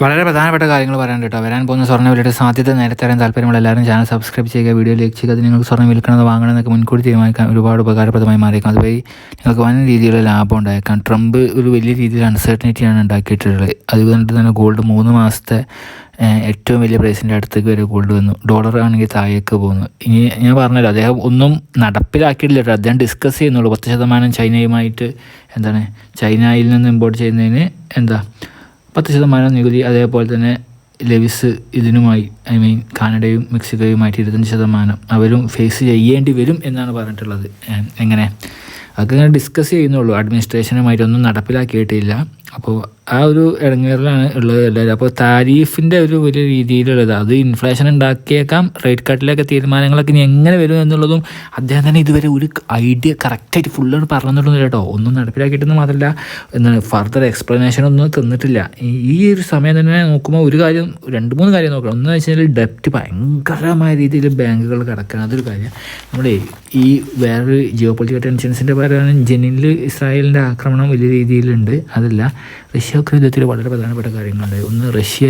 വളരെ പ്രധാനപ്പെട്ട കാര്യങ്ങൾ പറയാൻ കേട്ടോ. വരാൻ പോകുന്ന സ്വർണവിലയുടെ സാധ്യത നേരത്തെ അറിയാൻ താല്പര്യമുള്ള എല്ലാവരും ചാനൽ സബ്സ്ക്രൈബ് ചെയ്യുക വീഡിയോ ലൈക്ക് ചെയ്യുക അത് നിങ്ങൾക്ക് സ്വർണം വിൽക്കണമെന്ന് വാങ്ങണമെന്നൊക്കെ മുൻകൂട്ടി തീരുമാനിക്കാൻ ഒരുപാട് ഉപകാരപ്രദമായി മാറിയേക്കും. അതുവഴി നിങ്ങൾക്ക് വൻ രീതിയിലുള്ള ലാഭം ഉണ്ടായേക്കാം. ട്രംപ് ഒരു വലിയ രീതിയിൽ അൺസർട്ടനിറ്റിയാണ് ഉണ്ടാക്കിയിട്ടുള്ളത്. അതുകൊണ്ട് തന്നെ ഗോൾഡ് മൂന്ന് മാസത്തെ ഏറ്റവും വലിയ പ്രൈസിന്റെ അടുത്തേക്ക് വരെ ഗോൾഡ് വന്നു. ഡോളർ ആണെങ്കിൽ താഴേക്ക് പോകുന്നു. ഇനി ഞാൻ പറഞ്ഞല്ലോ അദ്ദേഹം ഒന്നും നടപ്പിലാക്കിയിട്ടില്ല അദ്ദേഹം ഡിസ്കസ് ചെയ്യുന്നുള്ളൂ. പത്ത് ശതമാനം ചൈനയുമായിട്ട് എന്താണ് ചൈനയിൽ നിന്ന് ഇമ്പോർട്ട് ചെയ്യുന്നതിന് എന്താ പത്ത് ശതമാനം നികുതി അതേപോലെ തന്നെ ലെവിസ് ഇതിനുമായി ഐ മീൻ കാനഡയും മെക്സിക്കോയുമായിട്ട് ഇരുപത്തഞ്ച് ശതമാനം അവരും ഫേസ് ചെയ്യേണ്ടി വരും എന്നാണ് പറഞ്ഞിട്ടുള്ളത്. എങ്ങനെ? അതൊക്കെ ഇങ്ങനെ ഡിസ്കസ് ചെയ്യുന്നുള്ളൂ. അഡ്മിനിസ്ട്രേഷനുമായിട്ടൊന്നും നടപ്പിലാക്കിയിട്ടില്ല. അപ്പോൾ ആ ഒരു ഇടങ്ങേറിലാണ് ഉള്ളത് എല്ലാവരും. അപ്പോൾ താരീഫിന്റെ ഒരു ഒരു രീതിയിലുള്ളത്. അത് ഇൻഫ്ലേഷൻ ഉണ്ടാക്കിയേക്കാം റേറ്റ് കട്ടിലൊക്കെ തീരുമാനങ്ങളൊക്കെ ഇനി എങ്ങനെ വരും എന്നുള്ളതും അദ്ദേഹം തന്നെ ഇതുവരെ ഒരു ഐഡിയ കറക്റ്റായിട്ട് ഫുള്ളാണ് പറഞ്ഞിട്ടൊന്നും കേട്ടോ. ഒന്നും നടപ്പിലാക്കിയിട്ടൊന്നും മാത്രമല്ല എന്താണ് ഫർദർ എക്സ്പ്ലനേഷൻ ഒന്നും തന്നിട്ടില്ല. ഈ- ഒരു സമയം തന്നെ നോക്കുമ്പോൾ ഒരു കാര്യം രണ്ട് മൂന്ന് കാര്യം നോക്കണം. ഒന്ന് വെച്ചാൽ ഡെപ്റ്റ് ഭയങ്കരമായ രീതിയിൽ ബാങ്കുകൾ കിടക്കണം. അതൊരു കാര്യം. നമ്മുടെ ഈ വേറൊരു ജിയോ പൊളിറ്റിക്കൽ ടെൻഷൻസിന്റെ പറയുകയാണെങ്കിൽ ജെനിനിൽ ഇസ്രായേലിന്റെ ആക്രമണം വലിയ രീതിയിലുണ്ട്. അതല്ല റഷ്യ ഉക്രൈൻ യുദ്ധത്തിൽ വളരെ പ്രധാനപ്പെട്ട കാര്യങ്ങളുണ്ട്. ഒന്ന് റഷ്യ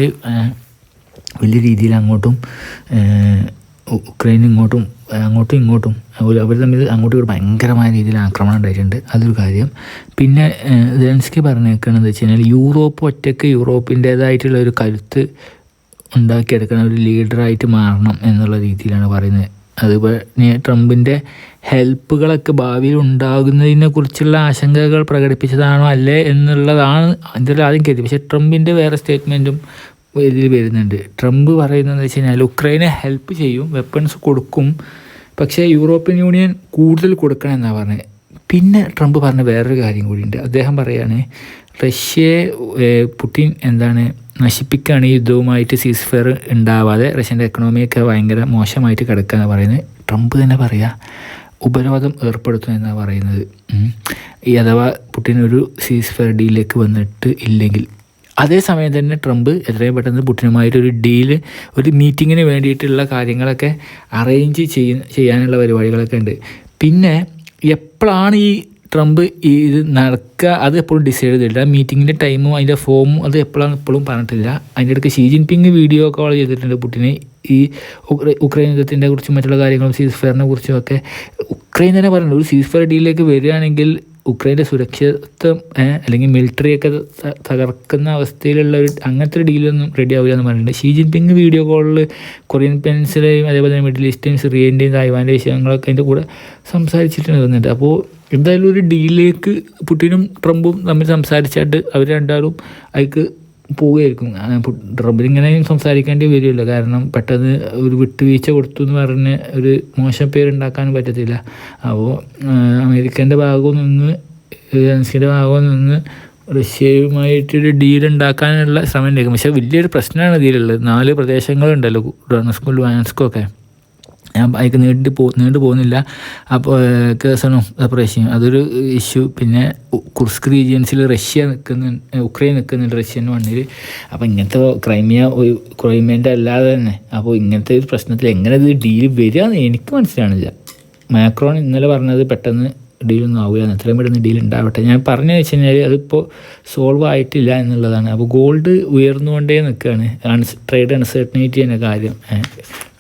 വലിയ രീതിയിൽ അങ്ങോട്ടും ഉക്രൈൻ ഇങ്ങോട്ടും അങ്ങോട്ടും ഇങ്ങോട്ടും അവർ തമ്മിൽ അങ്ങോട്ടും ഇങ്ങോട്ടും ഭയങ്കരമായ രീതിയിൽ ആക്രമണം ഉണ്ടായിട്ടുണ്ട്. അതൊരു കാര്യം. പിന്നെ ജെൻസ്കി പറഞ്ഞേക്കണെന്ന് വെച്ച് കഴിഞ്ഞാൽ യൂറോപ്പ് ഒറ്റയ്ക്ക് യൂറോപ്പിന്റേതായിട്ടുള്ള ഒരു കരുത്ത് ഉണ്ടാക്കിയെടുക്കണം ഒരു ലീഡറായിട്ട് മാറണം എന്നുള്ള രീതിയിലാണ് പറയുന്നത്. അതുപോലെ ട്രംപിന്റെ ഹെൽപ്പുകളൊക്കെ ഭാവിയിൽ ഉണ്ടാകുന്നതിനെ കുറിച്ചുള്ള ആശങ്കകൾ പ്രകടിപ്പിച്ചതാണോ അല്ലേ എന്നുള്ളതാണ് അതിന്റെ ആദ്യം കരുതി പക്ഷേ ട്രംപിന്റെ വേറെ സ്റ്റേറ്റ്മെന്റും ഇതിൽ വരുന്നുണ്ട്. ട്രംപ് പറയുന്നത് വെച്ച് കഴിഞ്ഞാൽ ഉക്രൈനെ ഹെൽപ്പ് ചെയ്യും വെപ്പൺസ് കൊടുക്കും പക്ഷേ യൂറോപ്യൻ യൂണിയൻ കൂടുതൽ കൊടുക്കണം എന്നാണ് പറഞ്ഞത്. പിന്നെ ട്രംപ് പറഞ്ഞ വേറൊരു കാര്യം കൂടിയുണ്ട് അദ്ദേഹം പറയാണ് റഷ്യയെ പുടിൻ എന്താണ് നശിപ്പിക്കുകയാണ് ഈ യുദ്ധവുമായിട്ട് സീസ് ഫെയർ ഉണ്ടാവാതെ റഷ്യന്റെ എക്കണോമിയൊക്കെ ഭയങ്കര മോശമായിട്ട് കിടക്കുക എന്ന് പറയുന്നത്. ട്രംപ് തന്നെ പറയുക ഉപരോധം ഏർപ്പെടുത്തും എന്നാണ് പറയുന്നത്. ഈ അഥവാ പുടിൻ ഒരു സീസ് ഫെയർ ഡീലിലേക്ക് വന്നിട്ട് ഇല്ലെങ്കിൽ. അതേസമയം തന്നെ ട്രംപ് എത്രയും പെട്ടെന്ന് പുട്ടിനുമായിട്ടൊരു ഡീൽ ഒരു മീറ്റിങ്ങിന് വേണ്ടിയിട്ടുള്ള കാര്യങ്ങളൊക്കെ അറേഞ്ച് ചെയ്യ ചെയ്യാനുള്ള പരിപാടികളൊക്കെ ഉണ്ട്. പിന്നെ എപ്പോഴാണ് ഈ ട്രംപ് ഈ ഇത് നടക്കുക അത് എപ്പോഴും ഡിസൈഡ് ചെയ്തിട്ടില്ല. മീറ്റിങ്ങിന്റെ ടൈമും അതിന്റെ ഫോമും അത് എപ്പോഴാണ് എപ്പോഴും പറഞ്ഞിട്ടില്ല. അതിന്റെ ഇടയ്ക്ക് ഷീ ജിൻപിങ് വീഡിയോ കോൾ ചെയ്തിട്ടുണ്ട് പുട്ടിന്. ഈ ഉക്രൈ- ഉക്രൈൻ യുദ്ധത്തിന്റെ കുറിച്ചും മറ്റുള്ള കാര്യങ്ങളും സീസ് ഫെയറിനെ കുറിച്ചും ഒക്കെ. ഉക്രൈൻ തന്നെ പറയുന്നത് ഒരു സീസ് ഫെയർ ഡീലിലേക്ക് വരികയാണെങ്കിൽ ഉക്രൈന്റെ സുരക്ഷിതത്വം അല്ലെങ്കിൽ മിലിറ്ററിയൊക്കെ തകർക്കുന്ന അവസ്ഥയിലുള്ള ഒരു അങ്ങനത്തെ ഒരു ഡീലൊന്നും റെഡി ആവില്ല എന്ന് പറഞ്ഞിട്ടുണ്ട്. ഷീ ജിൻപിങ് വീഡിയോ കോളിൽ കൊറിയൻ പെൻസിലെയും അതേപോലെ തന്നെ മിഡിൽ ഈസ്റ്റേയും സിറിയന്റെയും തായ്വാന്റെ വിഷയങ്ങളൊക്കെ അതിന്റെ കൂടെ സംസാരിച്ചിട്ടുണ്ട് അപ്പോൾ എന്തായാലും ഒരു ഡീലിലേക്ക് പുട്ടിനും ട്രംപും തമ്മിൽ സംസാരിച്ചിട്ട് അവർ രണ്ടാളും അതിക്ക് പോവുകയായിരിക്കും. ട്രംപിനിങ്ങനെ സംസാരിക്കേണ്ടി വരുമല്ലോ. കാരണം പെട്ടെന്ന് ഒരു വിട്ടുവീഴ്ച കൊടുത്തു എന്ന് പറഞ്ഞ് ഒരു മോശം പേരുണ്ടാക്കാൻ പറ്റത്തില്ല. അപ്പോൾ അമേരിക്കന്റെ ഭാഗവും നിന്ന് ഏജൻസിയുടെ ഭാഗവും നിന്ന് റഷ്യയുമായിട്ടൊരു ഡീൽ ഉണ്ടാക്കാനുള്ള ശ്രമം ഉണ്ടായിരിക്കും. പക്ഷേ വലിയൊരു പ്രശ്നമാണ് ഇതിലുള്ളത്. നാല് പ്രദേശങ്ങളുണ്ടല്ലോ ഡൊണസ്കും ലുവാൻസ്കും ഒക്കെ. ഞാൻ അതിക്ക് നീണ്ടു പോ നീണ്ടു പോകുന്നില്ല. അപ്പോൾ കേസണും സെപ്പറേഷനും അതൊരു ഇഷ്യൂ പിന്നെ കുർസ്ക് റീജിയൻസിൽ റഷ്യ നിൽക്കുന്ന ഉക്രൈൻ നിൽക്കുന്നുണ്ട് റഷ്യൻ മണ്ണിൽ അപ്പോൾ ഇങ്ങനത്തെ ക്രൈമിയ ക്രൈമിയന്റെ അല്ലാതെ തന്നെ. അപ്പോൾ ഇങ്ങനത്തെ ഒരു പ്രശ്നത്തിൽ എങ്ങനെ ഇത് ഡീൽ വരിക എന്ന് എനിക്ക് മനസ്സിലാണില്ല മാക്രോൺ ഇന്നലെ പറഞ്ഞത് പെട്ടെന്ന് ഡീലൊന്നും ആവില്ല എത്രയും പെട്ടെന്ന് ഡീൽ ഉണ്ടാവട്ടെ ഞാൻ പറഞ്ഞു വെച്ച് കഴിഞ്ഞാൽ അതിപ്പോൾ സോൾവ് ആയിട്ടില്ല എന്നുള്ളതാണ്. അപ്പോൾ ഗോൾഡ് ഉയർന്നുകൊണ്ടേ നിൽക്കുകയാണ് അൺസ് ട്രേഡ് അൺസർട്ടനിറ്റി തന്നെ കാര്യം.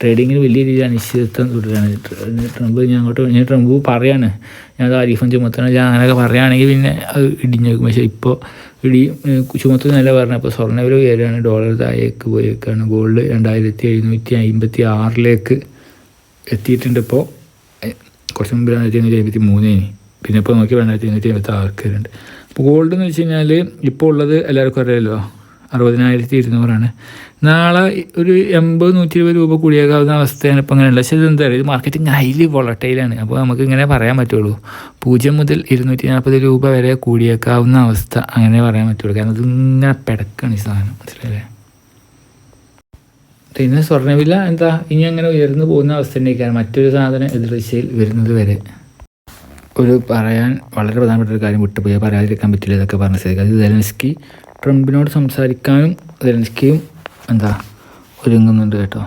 ട്രേഡിങ്ങിന് വലിയ രീതിയിൽ അനിശ്ചിതത്വം തുടരുകയാണ് ട്ര- ട്രംപ് ഞാൻ അങ്ങോട്ട് ഞാൻ ട്രംപ് പറയാണ്. ഞാൻ താരിഫും ചുമത്തണം ഞാൻ അങ്ങനെയൊക്കെ പറയുകയാണെങ്കിൽ പിന്നെ അത് ഇടിഞ്ഞു വെക്കും പക്ഷേ ഇപ്പോൾ ഇടി ചുമത്തുന്നല്ല സ്വർണ വില ഉയരുകയാണ് ഡോളർ താഴേക്ക് പോയേക്കാണ്. ഗോൾഡ് രണ്ടായിരത്തി എഴുന്നൂറ്റി അമ്പത്തി ആറിലേക്ക് എത്തിയിട്ടുണ്ട് ഇപ്പോൾ കുറച്ച് മുമ്പ് രണ്ടായിരത്തി അഞ്ഞൂറ്റി അമ്പത്തി മൂന്നിന് പിന്നെ ഇപ്പോൾ നോക്കി രണ്ടായിരത്തി അഞ്ഞൂറ്റി അമ്പത്തി ആർക്കുണ്ട് അപ്പോൾ ഗോൾഡ് എന്ന് വെച്ച് കഴിഞ്ഞാൽ ഇപ്പോൾ ഉള്ളത് എല്ലാവർക്കും അറിയാമല്ലോ അറുപതിനായിരത്തി ഇരുന്നൂറാണ് നാളെ ഒരു എൺപത് നൂറ്റി ഇരുപത് രൂപ കൂടിയേക്കാവുന്ന അവസ്ഥയാണ് ഇപ്പോൾ അങ്ങനെയുള്ള പക്ഷേ ഇതെന്താ പറയുക ഇത് മാർക്കറ്റിംഗ് ഹൈലി വോളട്ടൈലാണ് അപ്പോൾ നമുക്ക് ഇങ്ങനെ പറയാൻ പറ്റുള്ളൂ. പൂജ്യം മുതൽ ഇരുന്നൂറ്റി നാൽപ്പത് രൂപ വരെ കൂടിയേക്കാവുന്ന അവസ്ഥ അങ്ങനെ പറയാൻ പറ്റുള്ളൂ. കാരണം ഇതിങ്ങനെ പിടക്കാണ് ഈ സാധനം. മനസ്സിലായില്ലേ? പിന്നെ സ്വർണവില എന്താ? ഇനി അങ്ങനെ ഉയർന്നു പോകുന്ന അവസ്ഥ തന്നെയൊക്കെയാണ് മറ്റൊരു സാധനം എതിർദിശയിൽ വരുന്നത് വരെ. ഒരു പറയാൻ വളരെ പ്രധാനപ്പെട്ട ഒരു കാര്യം വിട്ടുപോയി. പറയാതിരിക്കാൻ പറ്റില്ല ഇതൊക്കെ പറഞ്ഞ സ്ഥിതി അത് സെലൻസ്കി ട്രംപിനോട് സംസാരിക്കാനും സെലൻസ്കിയും എന്താ ഒരുങ്ങുന്നുണ്ട് കേട്ടോ.